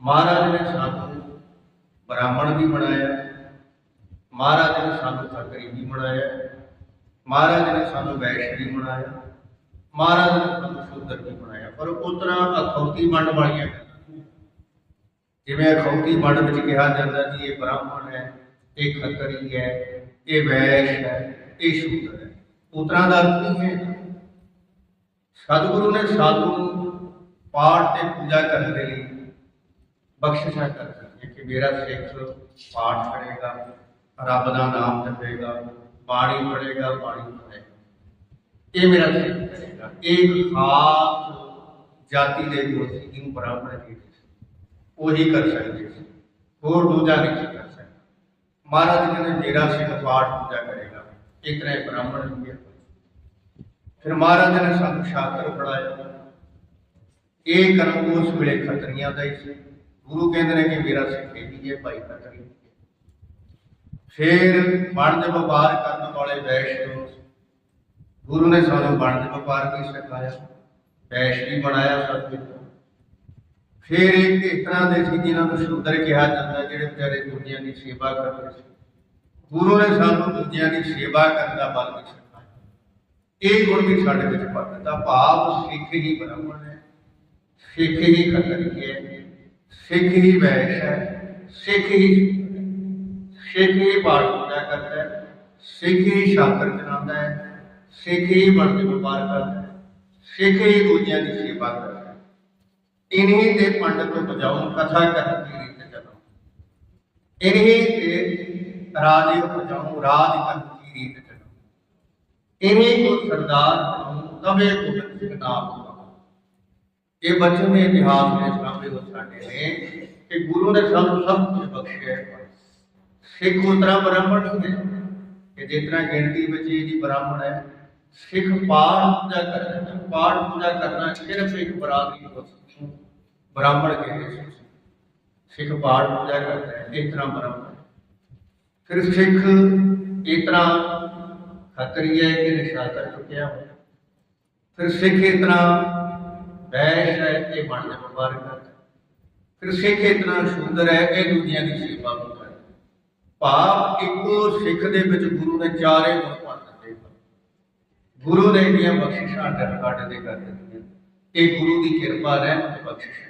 ਮਹਾਰਾਜ ਨੇ ਸਾਨੂੰ ਬ੍ਰਾਹਮਣ ਵੀ ਬਣਾਇਆ, ਮਹਾਰਾਜ ਨੇ ਸਾਨੂੰ ਖੱਤਰੀ ਵੀ ਬਣਾਇਆ, ਮਹਾਰਾਜ ਨੇ ਸਾਨੂੰ ਵੈਸ਼ ਵੀ ਬਣਾਇਆ, ਮਹਾਰਾਜ ਨੇ ਸਾਨੂੰ ਸ਼ੂਦਰ ਵੀ ਬਣਾਇਆ। ਪਰ ਉਹ ਤਰ੍ਹਾਂ ਅਖੌਤੀ ਵੰਡ ਵਾਲੀਆਂ ਜਿਵੇਂ ਅਖੌਤੀ ਵੰਡ ਵਿੱਚ ਕਿਹਾ ਜਾਂਦਾ ਜੀ, ਇਹ ਬ੍ਰਾਹਮਣ ਹੈ, ਇਹ ਖੱਤਰੀ ਹੈ, ਇਹ ਵੈਸ਼ ਹੈ, ਇਹ ਸ਼ੂਦਰ ਹੈ। ਉਤਰਾ ਦਾ ਅਰਥ ਨਹੀਂ ਹੈ। ਸਤਿਗੁਰੂ ਨੇ ਸਾਧੂ ਨੂੰ ਪਾਠ ਤੇ ਪੂਜਾ ਕਰਨ ਦੇ ਲਈ ਬਖਸ਼ਿਸ਼ਾਂ ਕਰ ਦਿੱਤੀਆਂ ਕਿ ਮੇਰਾ ਸਿੱਖ ਪਾਠ ਕਰੇਗਾ ਰੱਬ ਦਾ ਨਾਮ ਜਪੇਗਾ ਬਾਣੀ ਪੜ੍ਹੇਗਾ ਬਾਣੀ ਪੜ੍ਹੇਗਾ ਇਹ ਮੇਰਾ ਸਿੱਖ ਕਰੇਗਾ ਇੱਕ ਖਾਸ ਜਾਤੀ ਦੇ ਗੁਰੂ ਸੀ ਜਿਹਨੂੰ ਬ੍ਰਾਹਮਣ ਕਹਿੰਦੇ ਸੀ ਉਹੀ ਕਰ ਸਕਦੇ ਸੀ ਹੋਰ ਦੂਜਾ ਨਹੀਂ ਸੀ ਕਰ ਸਕਦਾ ਮਹਾਰਾਜ ਜੀ ਨੇ ਮੇਰਾ ਸਿੱਖ ਪਾਠ ਪੂਜਾ ਕਰੇਗਾ ਇੱਕ ਨੇ ਬ੍ਰਾਹਮਣ ਹੋ ਗਿਆ ਫਿਰ ਮਹਾਰਾਜ ਨੇ ਸਾਨੂੰ ਸ਼ਾਸਤਰ ਪੜਾਇਆ ਇਹ ਗੁਰੂ ਕਹਿੰਦੇ ਨੇ ਕਿ ਮੇਰਾ ਸਿੱਖ ਵੀ ਹੈ, ਭਾਈ ਖੱਤਰੀ ਫਿਰ ਬਣਦੇ ਵਪਾਰ ਕਰਨ ਵਾਲੇ ਵੈਸ਼ ਗੁਰੂ ਨੇ ਸਾਨੂੰ ਬਣਦੇ ਵਪਾਰ ਵੀ ਸਿਖਾਇਆ ਵੈਸ਼ ਵੀ ਬਣਾਇਆ ਸਤਿਗੁਰੂ ਫਿਰ ਇੱਕ ਇਸ ਤਰ੍ਹਾਂ ਦੇ ਸੀ ਜਿਨ੍ਹਾਂ ਨੂੰ ਸ਼ੂਦਰ ਕਿਹਾ ਜਾਂਦਾ, ਜਿਹੜੇ ਵਿਚਾਰੇ ਦੁਨੀਆ ਦੀ ਸੇਵਾ ਕਰਦੇ ਸੀ। ਗੁਰੂ ਨੇ ਸਾਨੂੰ ਦੂਜਿਆਂ ਦੀ ਸੇਵਾ ਕਰਨ ਦਾ ਬਲ ਵੀ ਸਿਖਾਇਆ। ਇਹ ਗੁਣ ਵੀ ਸਾਡੇ ਵਿੱਚ ਪਾ ਭਾਵ ਸਿੱਖ ਹੀ ਬ੍ਰਾਹਮਣ ਹੈ, ਸਿੱਖ ਹੀ ਖਤਰੀ ਹੈ। ਸਿੱਖ ਹੀ ਵੈਸ਼ ਹੈ, ਸਿੱਖ ਹੀ ਸਿੱਖ ਹੀ ਪਾਠ ਪੂਜਾ ਕਰਦਾ ਹੈ, ਸਿੱਖ ਹੀ ਸ਼ਾਸਤਰ ਚਲਾਉਂਦਾ ਹੈ, ਸਿੱਖ ਹੀ ਬਣਦੇ ਵਪਾਰ ਕਰਦਾ ਹੈ, ਸਿੱਖ ਹੀ ਦੂਜਿਆਂ ਦੀ ਸੇਵਾ ਕਰਦਾ ਹੈ। ਇਨਹੀਂ ਦੇ ਪੰਡਤ ਬਜਾਉ ਕਥਾ ਕਰਨ ਦੀ ਰੀਤ ਚਲੋ ਇਨਹੀਂ ਤੇ ਰਾਜੇ ਬਜਾਉ ਰਾਜ ਕਰਨ ਦੀ ਰੀਤ ਚਲੋ ਇਨਹੀਂ ਕੋ ਸਰਦਾਰ ਬਣਾਉ ਤਵੇ ਗੋਬਿੰਦ ਨਾਮ ਇਹ ਬਚਨ ਦੇ ਇਤਿਹਾਸ ਦੇ ਸਾਹਮਣੇ ਉਹ ਸਾਡੇ ਨੇ ਕਿ ਗੁਰੂ ਨੇ ਸਾਨੂੰ ਸਭ ਕੁਝ ਬਖਸ਼ਿਆ ਹੈ। ਸਿੱਖ ਉਤਰਾ ਬ੍ਰਾਹਮਣ ਨਹੀਂ ਕਿ ਜਿਸ ਗਿਣਤੀ ਵਿੱਚ ਇਹ ਜੀ ਬ੍ਰਾਹਮਣ ਹੈ। ਸਿੱਖ ਪਾਠ ਪੂਜਾ ਕਰਨਾ ਪਾਠ ਪੂਜਾ ਕਰਨਾ ਸਿਰਫ ਇੱਕ ਬਰਾਦਰੀ ਹੋ ਬ੍ਰਾਹਮਣ ਕਹਿੰਦੇ ਸੀ? ਸਿੱਖ ਪਾਠ ਪੂਜਾ ਕਰਦੇ ਹੈ। ਇਸ ਤਰ੍ਹਾਂ ਬ੍ਰਾਹਮਣ ਫਿਰ ਸਿੱਖ ਇਸ ਤਰ੍ਹਾਂ ਖੱਤਰੀ ਹੈ ਕਿ ਨਿਸ਼ਾਦਰ ਚੁੱਕਿਆ ਹੋਇਆ। ਫਿਰ ਸਿੱਖ ਇਸ ਤਰ੍ਹਾਂ ਵੈਸ਼ ਹੈ ਤੇ ਬਣਦੇ ਵਪਾਰ ਕਰਦਾ ਫਿਰ ਸਿੱਖ ਇਤਨਾ ਸੁੰਦਰ ਹੈ, ਇਹ ਦੂਜਿਆਂ ਦੀ ਸੇਵਾ ਵੀ ਕਰਦਾ ਭਾਵ ਇੱਕੋ ਸਿੱਖ ਦੇ ਵਿੱਚ ਗੁਰੂ ਨੇ ਚਾਰੇ ਗੁਣ ਪਾ ਦਿੱਤੇ ਗੁਰੂ ਨੇ ਇੰਨੀਆਂ ਬਖਸ਼ਿਸ਼ਾਂ ਦਰ ਕੱਢ ਦੇ ਕਰ ਦਿੱਤੀਆਂ। ਇਹ ਗੁਰੂ ਦੀ ਕਿਰਪਾ ਰਹਿਮਤ ਬਖਸ਼ਿਸ਼